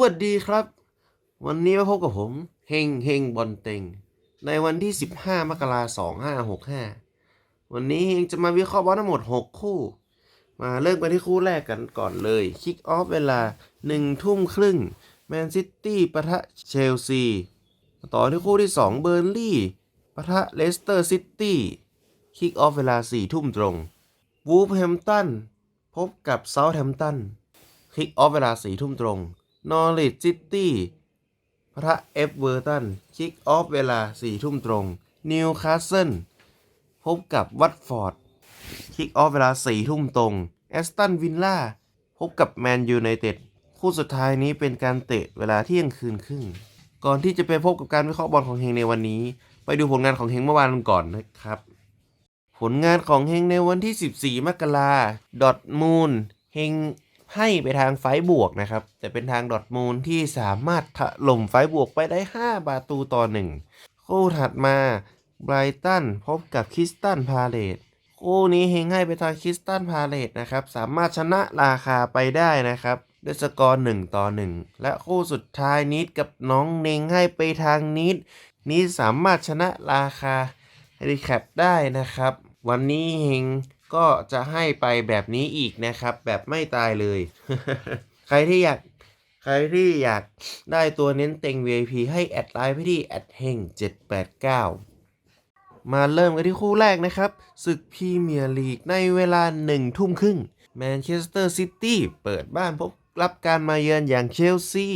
สวัสดีครับ วันนี้มาพบกับผมเฮงเฮงบอลเต็ง ในวันที่ 15 มกราคม2565วันนี้เฮงจะมาวิเคราะห์บอลทั้งหมด 6 คู่ มาเริ่มกันที่คู่แรกกันก่อนเลยคิกออฟเวลา 1 ทุ่มครึ่งแมนซิตี้ปะทะเชลซี ต่อที่คู่ที่ 2 เบอร์ลี่ปะทะเลสเตอร์ซิตี้คิกออฟเวลา 4 ทุ่มตรงวูฟแฮมตันพบกับเซาท์แฮมตันคิกออฟเวลาสี่ทุ่มตรง นอริ c ซิตี้ พระเอฟเวอร์ตัน คิกออฟเวลาสี่ทุ่มตรง นิวคาสเซิล พบกับวัตฟอร์ด คิกออฟเวลาสี่ทุ่มตรง แอสตันวินล่า พบกับแมนยูไนเต็ด คู่สุดท้ายนี้เป็นการเตะเวลาเที่ยงคืนครึ่ง ก่อนที่จะไปพบกับการวิเคราะห์บอลของเฮงในวันนี้ ไปดูผลงานของเฮงเมื่อวานกันก่อนนะครับ ผลงานของเฮงในวันที่ 14 มกราดอทมูลเฮง ให้ไปทางไฟบวกนะครับ แต่เป็นทางดอทมูลที่สามารถถล่มไฟบวกไปได้ 5 ประตูต่อ 1 คู่ถัดมาไบรตันพบกับคริสตันพาเลตคู่นี้เฮงให้ไปทางคริสตันพาเลตนะครับ สามารถชนะราคาไปได้นะครับ ด้วยสกอร์1ต่อ 1 และคู่สุดท้ายนิดกับน้องเนงให้ไปทางนิดนิดสามารถชนะราคารีแคปได้นะครับ วันนี้เฮง ก็จะให้ไปแบบนี้อีกนะครับ แบบไม่ตายเลย ใครที่อยากใครที่อยากได้ตัวเน้นเต็ง VIP ให้แอดไลน์ไปที่แอดเฮง789 มาเริ่มกันที่คู่แรกนะครับศึกพรีเมียร์ลีกในเวลา1ทุ่มครึ่งแมนเชสเตอร์ซิตี้เปิดบ้านพบรับการมาเยือนอย่างเชลซี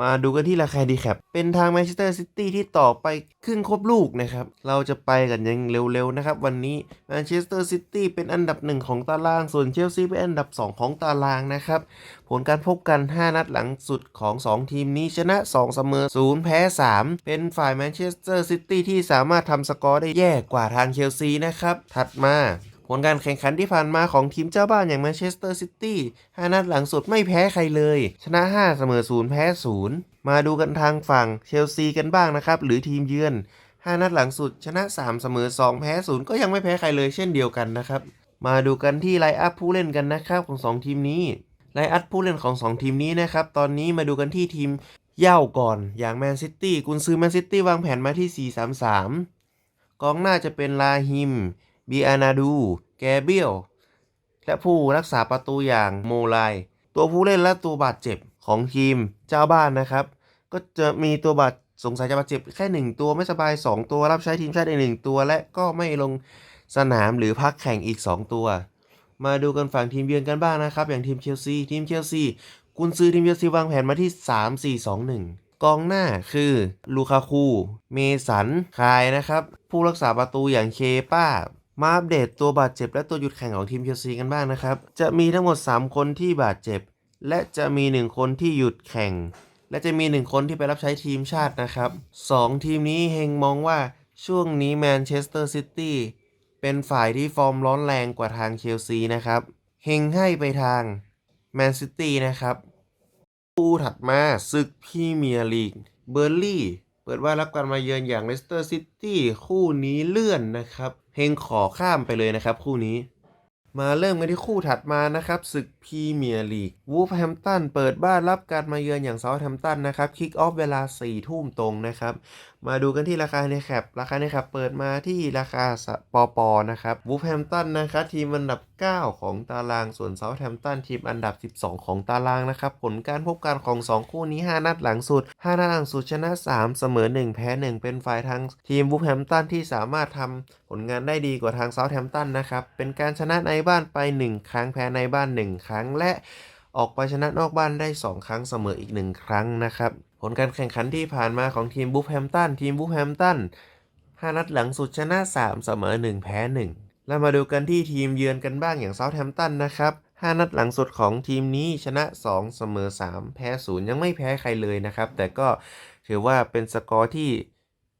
มาดูกันที่ราคาดีแคปเป็นทางแมนเชสเตอร์ซิตี้ที่ต่อไปขึ้นครบลูกนะครับ เราจะไปกันยังเร็วๆนะครับ วันนี้แมนเชสเตอร์ซิตี้เป็นอันดับหนึ่งของตาราง ส่วนเชลซีเป็นอันดับ 2 ของตารางนะครับ ผลการพบกัน 5 นัดหลังสุดของ 2 ทีมนี้ชนะ 2 เสมอ 0 แพ้ 3 เป็นฝ่ายแมนเชสเตอร์ซิตี้ที่สามารถทำสกอร์ได้แย่กว่าทางเชลซีนะครับ ถัดมา ลการแข่งขันที่ผ่านมาของทีมเจ้าบ้านอย่างแมนเชสเตอร์ซิตี้5นัดหลังสุดไม่แพ้ใครเลย ชนะ 5 เสมอ 0 แพ้ 0 มาดูกันทางฝั่งเชลซีกันบ้างนะครับ หรือทีมเยือน 5 นัดหลังสุด ชนะ 3 เสมอ 2 แพ้ 0 ก็ยังไม่แพ้ใครเลยเช่นเดียวกันนะครับ มาดูกันที่ไลน์อัพผู้เล่นกันนะครับของ 2 ทีมนี้ไลน์อัพผู้เล่นของ 2 ทีมนี้นะครับตอนนี้มาดูกันที่ทีมเย่าก่อนอย่างแมนซิตี้กุนซือแมนซิตี้วางแผนมาที่ 4-3-3 กองหน้าจะเป็นลาฮิม บีอานาดู แกเบียล และผู้รักษาประตูอย่างโมไลตัวผู้เล่นและตัวบาดเจ็บของทีมเจ้าบ้านนะครับ ก็จะมีตัวบาดสงสัยจะบาดเจ็บแค่ 1 ตัวไม่สบาย 2 ตัวรับใช้ทีมชาติอีกหนึ่งตัว และก็ไม่ลงสนามหรือพักแข่งอีก 2 ตัว มาดูกันฝั่งทีมเยือนกันบ้างนะครับ อย่างทีมเชลซีทีมเชลซีกุนซือทีมเชลซีวางแผนมาที่ 3-4-2-1 กองหน้าคือลูคาคู เมสันคายนะครับ ผู้รักษาประตูอย่างเคป้า มาอัปเดตตัวบาดเจ็บและตัวหยุดแข่งของทีมเชลซีกันบ้างนะครับ จะมีทั้งหมด 3 คนที่บาดเจ็บ และจะมี 1 คนที่หยุดแข่ง และจะมี 1 คนที่ไปรับใช้ทีมชาตินะครับ 2 ทีมนี้เฮงมองว่าช่วงนี้แมนเชสเตอร์ซิตี้เป็นฝ่ายที่ฟอร์มร้อนแรงกว่าทางเชลซีนะครับเฮงให้ไปทางแมนซิตี้นะครับคู่ถัดมาศึกพรีเมียร์ลีกเบอร์ลี่ เปิดว่ารับการมาเยือนอย่างเลสเตอร์ซิตี้คู่นี้เลื่อนนะครับ เฮงขอข้ามไปเลยนะครับคู่นี้ มาเริ่มกันที่คู่ถัดมานะครับศึก พรีเมียร์ลีกวูฟแฮมตันเปิดบ้านรับการมาเยือนอย่างเซาท์แฮมตันนะครับคิกออฟเวลา 4 ทุ่มตรงนะครับ มาดูกันที่ราคาในแคปราคาในแคปเปิดมาที่ราคาสปอปอนะครับวูฟแฮมตันนะครับทีมอันดับ 9 ของตารางส่วนเซาท์แฮมตันทีมอันดับ 12 ของตารางนะครับผลการพบกันของ 2 คู่นี้ 5 นัดหลังสุด 5 นัดหลังสุดชนะ 3 เสมอ 1 แพ้ 1 เป็นฝ่ายทางทีมวูฟแฮมตันที่สามารถทำผลงานได้ดีกว่าทางเซาท์แฮมตันนะครับเป็นการชนะในบ้านไป 1 ครั้งแพ้ในบ้าน 1 ครั้งและออกไปชนะนอกบ้านได้ 2 ครั้งเสมออีก 1 ครั้งนะครับ ผลการแข่งขันที่ผ่านมาของทีมบูฟแฮมตันทีมบูฟแฮมตัน5นัดหลังสุดชนะ 3 เสมอ 1 แพ้ 1 แล้วมาดูกันที่ทีมเยือนกันบ้างอย่างเซาท์แฮมตันนะครับ5นัดหลังสุดของทีมนี้ชนะ 2 เสมอ 3 แพ้ 0 ยังไม่แพ้ใครเลยนะครับ แต่ก็ถือว่าเป็นสกอร์ที่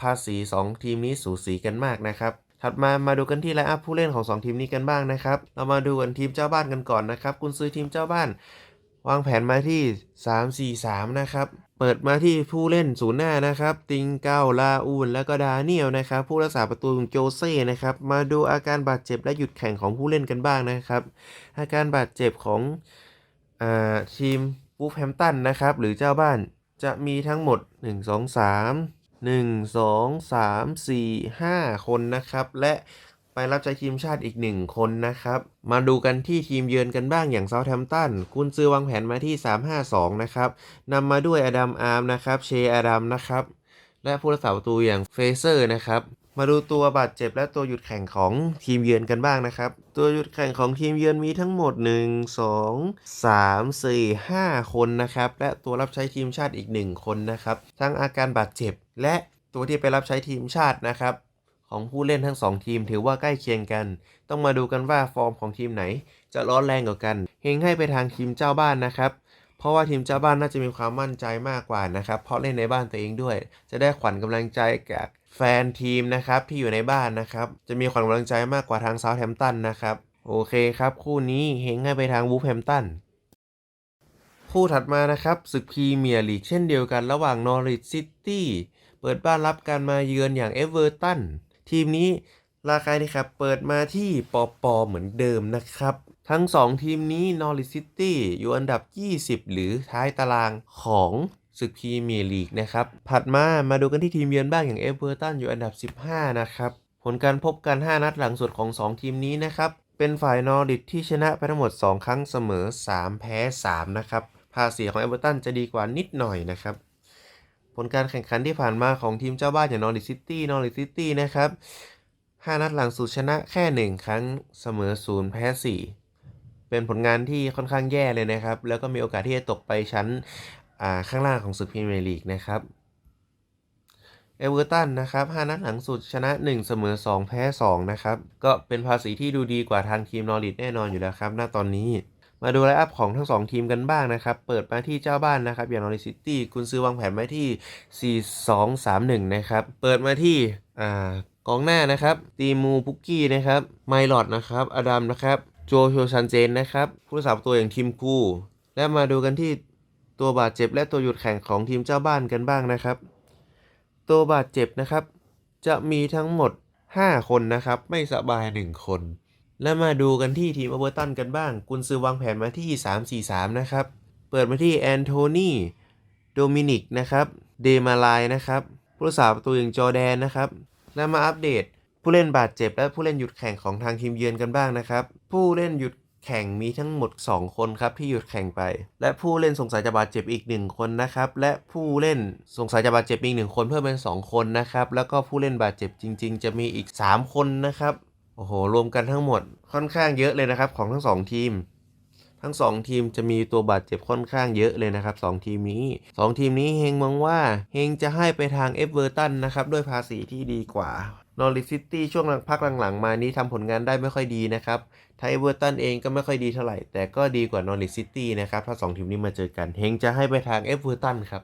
ภาษี 2 ทีมนี้สูสีกันมากนะครับ ถัดมามาดูกันที่ไลน์อัพผู้เล่นของ 2 ทีมนี้กันบ้างนะครับ เรามาดูกันทีมเจ้าบ้านกันก่อนนะครับกุนซือทีมเจ้าบ้าน วางแผนมาที่ 3-4-3 นะครับ เปิดมาที่ผู้เล่นศูนย์หน้านะครับ ติงเก้าลาอูน แล้วก็ดาเนียลนะครับ ผู้รักษาประตูโจเซ่นะครับ มาดูอาการบาดเจ็บและหยุดแข่งของผู้เล่นกันบ้างนะครับ อาการบาดเจ็บของอทีมวูฟแฮมตันนะครับ หรือเจ้าบ้านจะมีทั้งหมด 1 2 3 1 2 3 4 5 คนนะครับ และไปรับใช้ทีมชาติอีก 1 คนนะครับ มาดูกันที่ทีมเยือนกันบ้างอย่างเซาท์แฮมป์ตันคุณซื้อวางแผนมาที่ 3-5-2 นะครับนำมาด้วยอดัมอาร์มนะครับ เชอดัมนะครับ และผู้รักษาประตูอย่างเฟเซอร์นะครับ มาดูตัวบาดเจ็บและตัวหยุดแข่งของทีมเยือนกันบ้างนะครับ ตัวหยุดแข่งของทีมเยือนมีทั้งหมด 1 2 3 4 5 คนนะครับ และตัวรับใช้ทีมชาติอีก 1 คนนะครับ ทั้งอาการบาดเจ็บ และตัวที่ไปรับใช้ทีมชาตินะครับ ของผู้เล่นทั้ง 2 ทีมถือว่าใกล้เคียงกัน ต้องมาดูกันว่าฟอร์มของทีมไหน จะร้อนแรงกว่ากัน เฮงให้ไปทางทีมเจ้าบ้านนะครับเพราะว่าทีมเจ้าบ้านน่าจะมีความมั่นใจมากกว่านะครับ เพราะเล่นในบ้านตัวเองด้วย จะได้ขวัญกำลังใจจาก แฟนทีมนะครับที่อยู่ในบ้านนะครับ จะมีขวัญกำลังใจมากกว่าทางเซาท์แฮมป์ตันนะครับ โอเคครับ คู่นี้เฮงให้ไปทางวูฟแฮมป์ตันคู่ถัดมานะครับศึกพรีเมียร์ลีกเช่นเดียวกันระหว่างนอริ h ซิตี้เปิดบ้านรับการมาเยือนอย่างเอเวอร์ตันทีมนี้ราคานี่ครับเปิดมาที่ปอปอเหมือนเดิมนะครับ ทั้ง 2 ทีมนี้นอริ h ซิตี้อยู่อันดับ 20 หรือท้ายตารางของ ศึกพรีเมียร์ลีกนะครับถัดมามาดูกันที่ทีมเยือนบ้างอย่างเอเวอร์ตันอยู่อันดับ 15 นะครับ ผลการพบกัน 5 นัดหลังสุดของ 2 ทีมนี้นะครับ เป็นฝ่ายนอริทที่ชนะไปทั้งหมด 2 ครั้งเสมอ 3 แพ้ 3 นะครับภาษีของเอเวอร์ตันจะดีกว่านิดหน่อยนะครับ ผลการแข่งขันที่ผ่านมาของทีมเจ้าบ้านอย่างนอริซิตี้นอริซิตี้นะครับ 5 นัดหลังสุดชนะแค่ 1 ครั้งเสมอ 0 แพ้ 4เป็นผลงานที่ค่อนข้างแย่เลยนะครับ แล้วก็มีโอกาสที่จะตกไปชั้น ข้างล่างของศึกพรีเมียร์ลีกนะครับเอเวอร์ตันนะครับ 5 นัดหลังสุดชนะ 1 เสมอ 2 แพ้ 2 นะครับ ก็เป็นภาษีที่ดูดีกว่าทางทีมนอริทแน่นอนอยู่แล้วครับ ณ ตอนนี้ มาดูไลน์อัพของทั้ง 2 ทีมกันบ้างนะครับ เปิดมาที่เจ้าบ้านนะครับ อย่างนอริซิตี้ คุณซื้อวางแผนไว้ที่ 4 2 3 1 นะครับ เปิดมาที่อ่ากองหน้านะครับ ตีมูพุกกี้นะครับ ไมลอดนะครับ อดัมนะครับ โจโชชันเจนนะครับ ผู้รักษาประตัวอย่างทีมกูและมาดูกันที่ ตัวบาดเจ็บและตัวหยุดแข่งของทีมเจ้าบ้านกันบ้างนะครับ ตัวบาดเจ็บนะครับ จะมีทั้งหมด 5 คนนะครับ ไม่สบาย 1 คน และมาดูกันที่ทีมอเวอร์ตันกันบ้าง กุนซือวางแผนมาที่ 3-4-3 นะครับ เปิดมาที่แอนโทนีโดมินิกนะครับเดมาลายนะครับผู้รักษาประตูอย่างจอแดนนะครับและมาอัปเดตผู้เล่นบาดเจ็บและผู้เล่นหยุดแข่งของทางทีมเยือนกันบ้างนะครับ ผู้เล่นหยุด แข่งมีทั้งหมด 2 คนครับที่หยุดแข่งไป และผู้เล่นสงสัยจะบาดเจ็บอีก 1 คนนะครับ และผู้เล่นสงสัยจะบาดเจ็บอีก 1 คนเพิ่มเป็น 2 คนนะครับ แล้วก็ผู้เล่นบาดเจ็บจริง ๆ จะมีอีก 3 คนนะครับ โอ้โห รวมกันทั้งหมดค่อนข้างเยอะเลยนะครับของทั้ง 2 ทีม ทั้ง 2 ทีมจะมีตัวบาดเจ็บค่อนข้างเยอะเลยนะครับ 2 ทีมนี้ 2 ทีมนี้เฮงมองว่าเฮงจะให้ไปทางเอฟเวอร์ตันนะครับด้วยภาษีที่ดีกว่า นอริซิตี้ช่วงพักหลังๆ มานี้ทำผลงานได้ไม่ค่อยดีนะครับไทเวอร์ตันเองก็ไม่ค่อยดีเท่าไหร่ แต่ก็ดีกว่านอริซิตี้นะครับ ถ้า 2 ทีมนี้มาเจอกันเฮงจะให้ไปทางเอฟเวอร์ตันครับ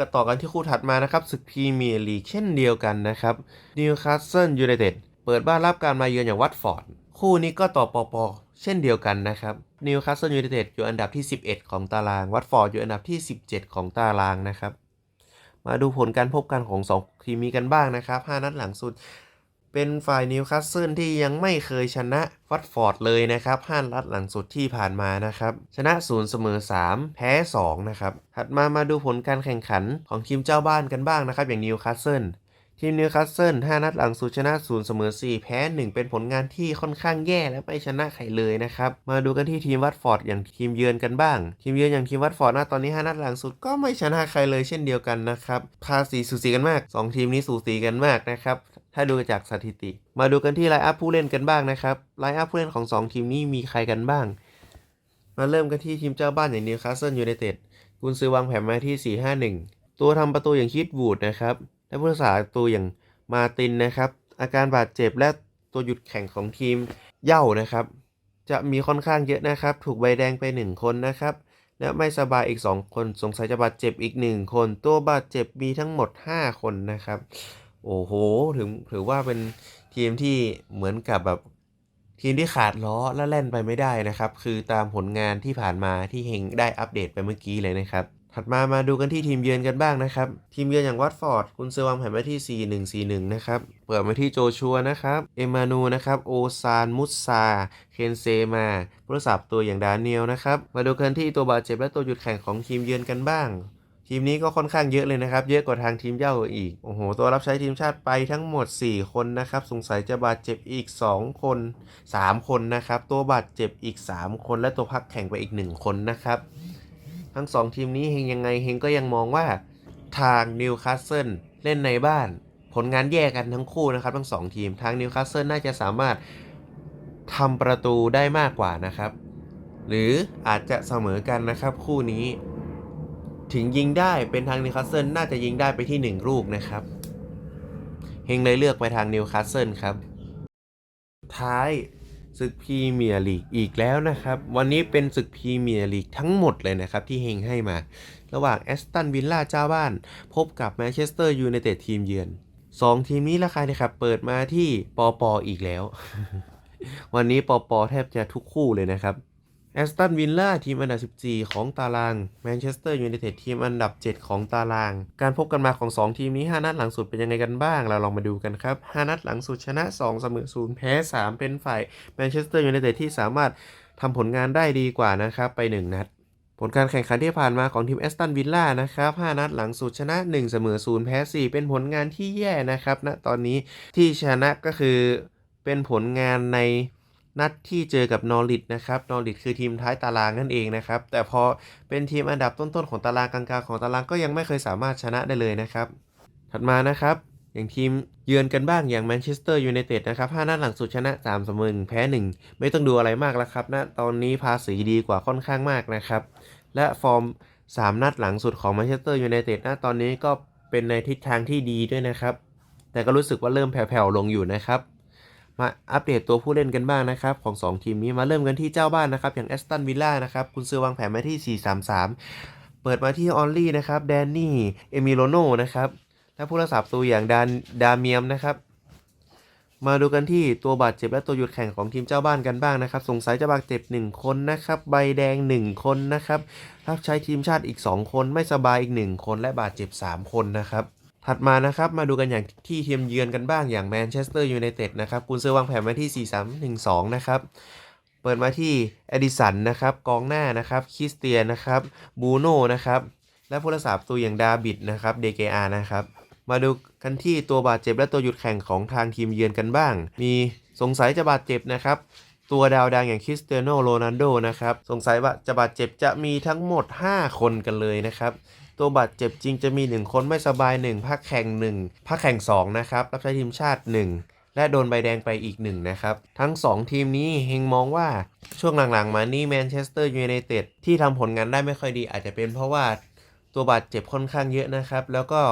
ก็ต่อกันที่คู่ถัดมานะครับศึกพรีเมียร์ลีกเช่นเดียวกันนะครับนิวคาสเซิลยูไนเต็ดเปิดบ้านรับการมาเยือนอย่างวัตฟอร์ดคู่นี้ก็ต่อปอปอเช่นเดียวกันนะครับนิวคาสเซิลยูไนเต็ดอยู่อันดับที่ 11 ของตาราง วัตฟอร์ดอยู่อันดับที่ 17 ของตารางนะครับ มาดูผลการพบกันของ 2 ทีมนี้กันบ้างนะครับ 5 นัดหลังสุด เป็นฝ่ายนิวคาสเซิลที่ยังไม่เคยชนะวัตฟอร์ดเลยนะครับ 5 นัดหลังสุดที่ผ่านมานะครับ ชนะ 0 เสมอ 3 แพ้ 2 นะครับ ถัดมามาดูผลการแข่งขันของทีมเจ้าบ้านกันบ้างนะครับ อย่างนิวคาสเซิล ทีมนิวคาสเซิล5นัดหลังสุดชนะ0เสมอ4 แพ้ 1 เป็นผลงานที่ค่อนข้างแย่และไม่ชนะใครเลยนะครับ มาดูกันที่ทีมวัตฟอร์ดอย่างทีมเยือนกันบ้าง ทีมเยือนอย่างทีมวัตฟอร์ดนะตอนนี้ 5 นัดหลังสุดก็ไม่ชนะใครเลยเช่นเดียวกันนะครับภาษีสูสีกันมาก 2 ทีมนี้สูสีกันมากนะครับถ้าดูจากสถิติ มาดูกันที่ไลน์อัพผู้เล่นกันบ้างนะครับไลน์อัพผู้เล่นของ 2 ทีมนี้มีใครกันบ้าง มาเริ่มกันที่ทีมเจ้าบ้านอย่างนิวคาสเซิลยูไนเต็ดกุนซือวางแผนมาที่ 4-5-1 ตัวทำประตูอย่างคิดวูดนะครับ และผู้รักษาประตูอย่างมาตินนะครับ อาการบาดเจ็บและตัวหยุดแข่งของทีมเย่านะครับ จะมีค่อนข้างเยอะนะครับ ถูกใบแดงไป 1 คนนะครับ และไม่สบายอีก 2 คนสงสัยจะบาดเจ็บอีก 1 คน ตัวบาดเจ็บมีทั้งหมด 5 คนนะครับ โอ้โหถึงถือว่าเป็นทีมที่เหมือนกับแบบทีมที่ขาดล้อและเล่นไปไม่ได้นะครับ คือตามผลงานที่ผ่านมาที่เฮงได้อัปเดตไปเมื่อกี้เลยนะครับ ถัดมามาดูกันที่ทีมเยือนกันบ้างนะครับ ทีมเยือนอย่างวัตฟอร์ดคุณเซอร์วางแผ่นไว้ที่ 4-1-4-1 นะครับ เปิดมาที่โจชัวนะครับ เอมานูนะครับ โอซานมุสซา เคนเซมาผู้รักษาตัวอย่างดาเนียลนะครับ มาดูกันที่ตัวบาดเจ็บและตัวหยุดแข่งของทีมเยือนกันบ้างทีมนี้ก็ค่อนข้างเยอะเลยนะครับ เยอะกว่าทางทีมเย่าอีก โอ้โห ตัวรับใช้ทีมชาติไปทั้งหมด 4 คนนะครับ สงสัยจะบาดเจ็บอีก 2 คน 3 คนนะครับ ตัวบาดเจ็บอีก 3 คนและตัวพักแข่งไปอีก 1 คนนะครับ ทั้ง2ทีมนี้เฮงยังไงเฮงก็ยังมองว่าทางนิวคาสเซิลเล่นในบ้าน ผลงานแย่กันทั้งคู่นะครับ ทั้ง2ทีมทางนิวคาสเซิลน่าจะสามารถทำประตูได้มากกว่านะครับ หรืออาจจะเสมอกันนะครับคู่นี้ ถึงยิงได้เป็นทางนิวคาสเซิลน่าจะยิงได้ไปที่ 1 ลูกนะครับเฮงเลยเลือกไปทางนิวคาสเซิลครับ ท้าย ศึกพรีเมียร์ลีกอีกแล้วนะครับ วันนี้เป็นศึกพรีเมียร์ลีกทั้งหมดเลยนะครับ ที่เฮงให้มา ระหว่างแอสตันวิลล่าเจ้าบ้าน พบกับแมนเชสเตอร์ยูไนเต็ดทีมเยือน 2 ทีมนี้ราคาเนี่ยครับ เปิดมาที่ปอปออีกแล้ว วันนี้ปอปอแทบจะทุกคู่เลยนะครับ แอสตันวิลล่าทีมอันดับ 14 ของตารางแมนเชสเตอร์ยูไนเต็ดทีมอันดับ 7 ของตาราง การพบกันมาของ 2 ทีมนี้ 5 นัดหลังสุดเป็นยังไงกันบ้าง เราลองมาดูกันครับ 5 นัดหลังสุดชนะ 2 เสมอ 0 แพ้ 3 เป็นฝ่ายแมนเชสเตอร์ยูไนเต็ดที่สามารถทำผลงานได้ดีกว่านะครับ ไป 1 นัด ผลการแข่งขันที่ผ่านมาของทีมแอสตันวิลล่านะครับ 5 นัดหลังสุดชนะ 1 เสมอ 0 แพ้ 4 เป็นผลงานที่แย่นะครับณตอนนี้ที่ชนะก็คือเป็นผลงานใน นัดที่เจอกับนอริทนะครับ นอริทคือทีมท้ายตารางนั่นเองนะครับ แต่พอเป็นทีมอันดับต้นๆของตารางกลางๆของตารางก็ยังไม่เคยสามารถชนะได้เลยนะครับ ถัดมานะครับอย่างทีมเยือนกันบ้างอย่างแมนเชสเตอร์ยูไนเต็ดนะครับ5นัดหลังสุดชนะ3เสมอ1แพ้ 1 ไม่ต้องดูอะไรมากแล้วครับนะตอนนี้ภาษีดีกว่าค่อนข้างมากนะครับ และฟอร์ม 3 นัดหลังสุดของแมนเชสเตอร์ยูไนเต็ดนะตอนนี้ก็เป็นในทิศทางที่ดีด้วยนะครับ แต่ก็รู้สึกว่าเริ่มแผ่วๆลงอยู่นะครับ มาอัปเดตตัวผู้เล่นกันบ้างนะครับของ 2 ทีมนี้มาเริ่มกันที่เจ้าบ้านนะครับ อย่างแอสตันวิลล่านะครับคุณซื้อวางแผนมาที่ 4-3-3 เปิดมาที่ออลลี่นะครับแดนนี่ เอมิโลโนนะครับ และผู้รักษาประตูอย่างดานดาเมียมนะครับมาดูกันที่ตัวบาดเจ็บและตัวหยุดแข่งของทีมเจ้าบ้านกันบ้างนะครับ สงสัยจะบาดเจ็บ 1 คนนะครับ ใบแดง 1 คนนะครับรับใช้ทีมชาติอีก 2 คนไม่สบายอีก 1 คนและบาดเจ็บ 3 คนนะครับ ถัดมานะครับมาดูกันอย่างที่ทีมเยือนกันบ้างอย่างแมนเชสเตอร์ยูไนเต็ดนะครับกุนซือวางแผนไว้ที่ 4-3-1-2 นะครับ เปิดมาที่เอดิสันนะครับกองหน้านะครับคริสเตียนนะครับบูโน่นะครับและผู้รักษาประตูอย่างดาบิดนะครับเดเกอานะครับมาดูกันที่ตัวบาดเจ็บและตัวหยุดแข่งของทางทีมเยือนกันบ้าง มีสงสัยจะบาดเจ็บนะครับตัวดาวดังอย่างคริสเตียโนโรนัลโดนะครับสงสัยว่าจะบาดเจ็บจะมีทั้งหมด 5 คนกันเลยนะครับ ตัวบาดเจ็บจริงจะมี 1 คนไม่สบาย 1พักแข่ง 1พักแข่ง 2 นะครับ รับใช้ทีมชาติ 1 และโดนใบแดงไปอีก 1 นะครับ ทั้ง 2 ทีมนี้เฮงมองว่าช่วงหลังๆ มานี่แมนเชสเตอร์ยูไนเต็ดที่ทำผลงานได้ไม่ค่อยดี อาจจะเป็นเพราะว่าตัวบาดเจ็บค่อนข้างเยอะนะครับ แล้วก็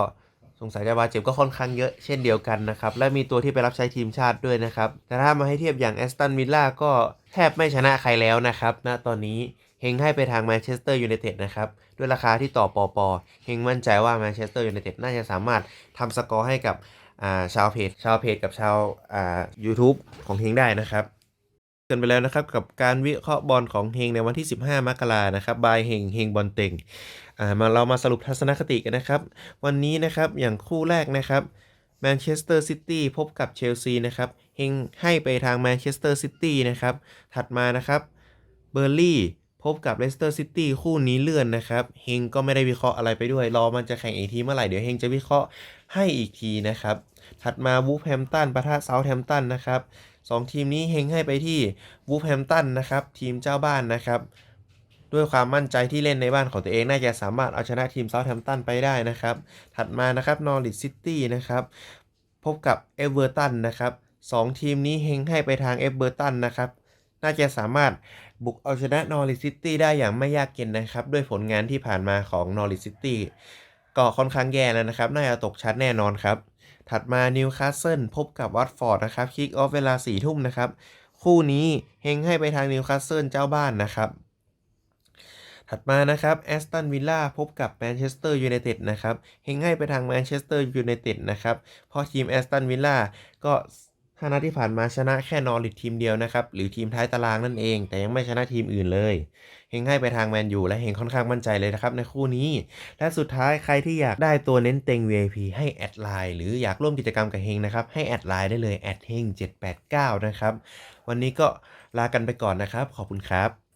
สงสัยจะบาดเจ็บก็ค่อนข้างเยอะเช่นเดียวกันนะครับ และมีตัวที่ไปรับใช้ทีมชาติด้วยนะครับ แต่ถ้ามาให้เทียบอย่างแอสตันวิลล่าก็แทบไม่ชนะใครแล้วนะครับณตอนนี้ เฮงให้ไปทางแมนเชสเตอร์ยูไนเต็ดนะครับ ด้วยราคาที่ต่อปอปอเฮงมั่นใจว่าแมนเชสเตอร์ยูไนเต็ดน่าจะสามารถทำสกอร์ให้กับาชาวเพจชาวเพจกับชาวอ่า YouTube ของเฮงได้นะครับกันไปแล้วนะครับกับการวิเคราะห์บอลของเฮงในวันที่ 15 มกรานะครับบายเฮงเฮงบอลเต็งมาเรามาสรุปทัศนคติกันนะครับ วันนี้นะครับอย่างคู่แรกนะครับแมนเชสเตอร์ซิตี้พบกับเชลซีนะครับเฮงให้ไปทางแมนเชสเตอร์ซิตี้นะครับถัดมานะครับเบอร์ลี่ พบกับเลสเตอร์ซิตี้คู่นี้เลื่อนนะครับเฮงก็ไม่ได้วิเคราะห์อะไรไปด้วย รอมันจะแข่งอีกทีเมื่อไหร่ เดี๋ยวเฮงจะวิเคราะห์ให้อีกทีนะครับ ถัดมาวูฟแฮมตันปะทะเซาท์แฮมตันนะครับสองทีมนี้เฮงให้ไปที่วูฟแฮมตันนะครับทีมเจ้าบ้านนะครับด้วยความมั่นใจที่เล่นในบ้านของตัวเอง น่าจะสามารถเอาชนะทีมเซาท์แฮมป์ตันไปได้นะครับ ถัดมานะครับนอริ h ซิตี้นะครับพบกับเอเวอร์ตันนะครับสองทีมนี้เฮงให้ไปทางเอเวอร์ตันนะครับน่าจะสามารถ บุกเอาชนะนอริซิตี้ได้อย่างไม่ยากเย็นนะครับ ด้วยผลงานที่ผ่านมาของนอริซิตี้ก็ค่อนข้างแย่แล้วนะครับ น่าจะตกชั้นแน่นอนครับ ถัดมานิวคาสเซิลพบกับวัตฟอร์ดนะครับคิกออฟเวลา4ทุ่มนะครับ คู่นี้เฮงให้ไปทางนิวคาสเซิลเจ้าบ้านนะครับ ถัดมานะครับแอสตันวิลล่าพบกับแมนเชสเตอร์ยูไนเต็ดนะครับเฮงให้ไปทางแมนเชสเตอร์ยูไนเต็ดนะครับเพราะทีมแอสตันวิลล่าก็ 5นัดที่ผ่านมาชนะแค่นอริททีมเดียวนะครับ หรือทีมท้ายตารางนั่นเอง แต่ยังไม่ชนะทีมอื่นเลย เฮงให้ไปทางแมนยูและเฮงค่อนข้างมั่นใจเลยนะครับในคู่นี้ และสุดท้ายใครที่อยากได้ตัวเน้นเต็ง VIP ให้แอดไลน์หรืออยากร่วมกิจกรรมกับเฮงนะครับ ให้แอดไลน์ได้เลยแอดเฮง789 นะครับ วันนี้ก็ลากันไปก่อนนะครับ ขอบคุณครับ